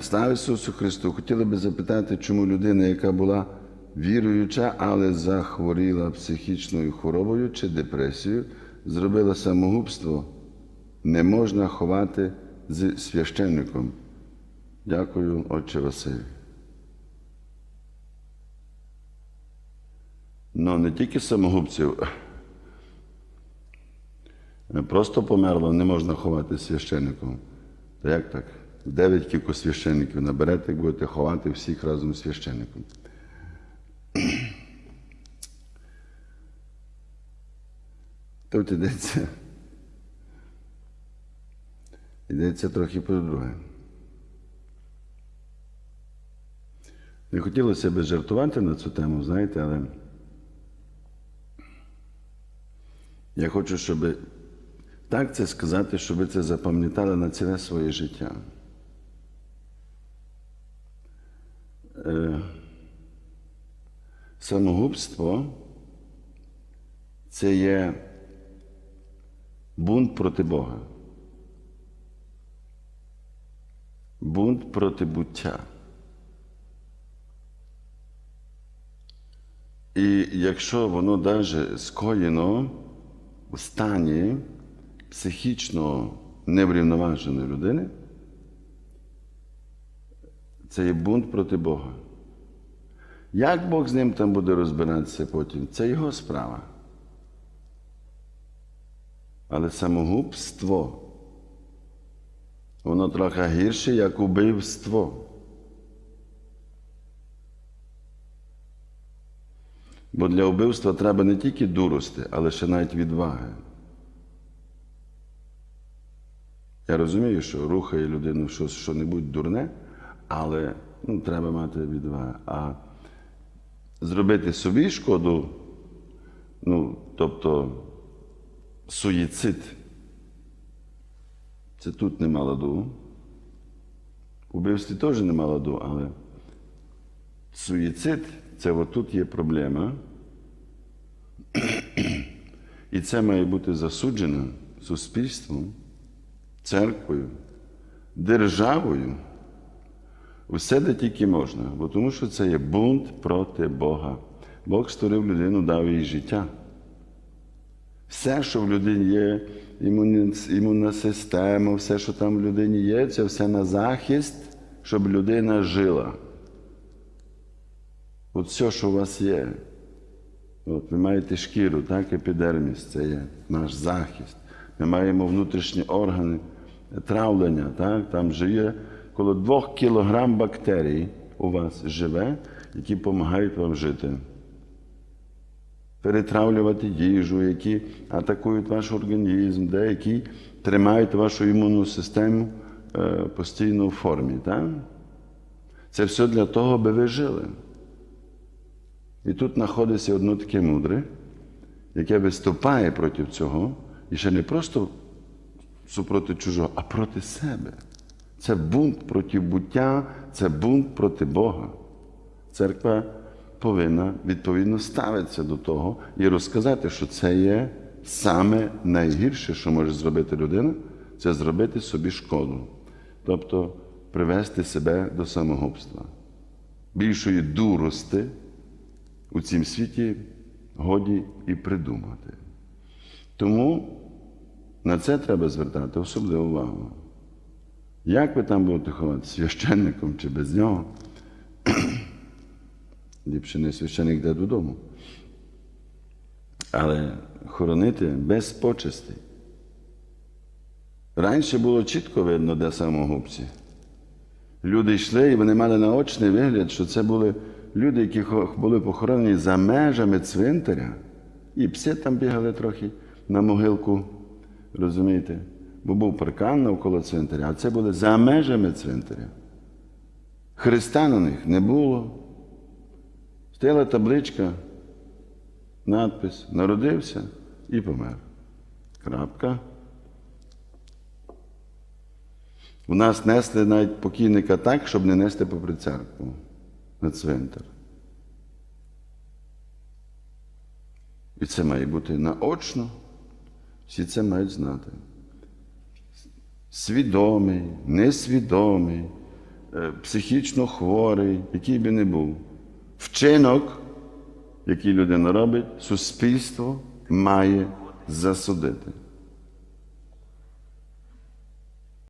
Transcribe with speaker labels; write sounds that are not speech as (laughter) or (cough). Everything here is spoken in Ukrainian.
Speaker 1: Слава Ісусу Христу! Хотіли би запитати, чому людина, яка була віруюча, але захворіла психічною хворобою чи депресією, зробила самогубство, не можна ховати з священником. Дякую, Отче Василь. Ну, не тільки самогубців. Просто померло, не можна ховати священником. Та як так? Дев'ять кілько священників наберете, як будете ховати всіх разом з священником. (clears throat) Тут йдеться. Йдеться трохи про друге. Не хотілося б жартувати на цю тему, знаєте, але я хочу, щоб так це сказати, щоб ви це запам'ятали на ціле своє життя. Самогубство це є бунт проти Бога. Бунт проти буття. І якщо воно навіть скоєно в стані психічно неврівноваженої людини, це є бунт проти Бога. Як Бог з ним там буде розбиратися потім, це його справа. Але самогубство, воно трохи гірше, як убивство. Бо для вбивства треба не тільки дурости, але ще навіть відваги. Я розумію, що рухає людину щось що-небудь дурне, але ну, треба мати відвагу. А зробити собі шкоду, ну, тобто суїцид, це тут нема ладу. У вбивстві теж нема ладу, але суїцид це отут є проблема. І це має бути засуджено суспільством, церквою, державою. Усе де тільки можна, бо тому що це є бунт проти Бога. Бог створив людину, дав їй життя. Все, що в людині є, імунна система, все, що там в людині є, це все на захист, щоб людина жила. От все, що у вас є. От Ви маєте шкіру, так, епідерміс, це є наш захист. Ми маємо внутрішні органи травлення, так, там живе коло двох кілограм бактерій у вас живе, які допомагають вам жити. Перетравлювати їжу, які атакують ваш організм, деякі тримають вашу імунну систему е, постійно в формі. Так? Це все для того, аби ви жили. І тут знаходиться одно таке мудре, яке виступає проти цього, і ще не просто супроти чужого, а проти себе. Це бунт проти буття, це бунт проти Бога. Церква повинна відповідно ставитися до того і розказати, що це є саме найгірше, що може зробити людина, це зробити собі шкоду. Тобто привести себе до самогубства. Більшої дурости у цім світі годі і придумати. Тому на це треба звертати особливу увагу. Як ви там будете ховати, священником чи без нього? (clears throat) Ліпше не священник йде додому. Але хоронити без почестей. Раніше було чітко видно, де самогубці. Люди йшли і вони мали наочний вигляд, що це були люди, які були похоронені за межами цвинтаря. І пси там бігали трохи на могилку, розумієте? Бо був паркан навколо цвинтаря, а це були за межами цвинтаря. Христа на них не було. Стояла табличка, надпис Народився і помер. Крапка. У нас несли навіть покійника так, щоб не нести попри церкву на цвинтар. І це має бути наочно. Всі це мають знати. Свідомий, несвідомий, е, психічно хворий, який би не був. Вчинок, який людина робить, суспільство має засудити.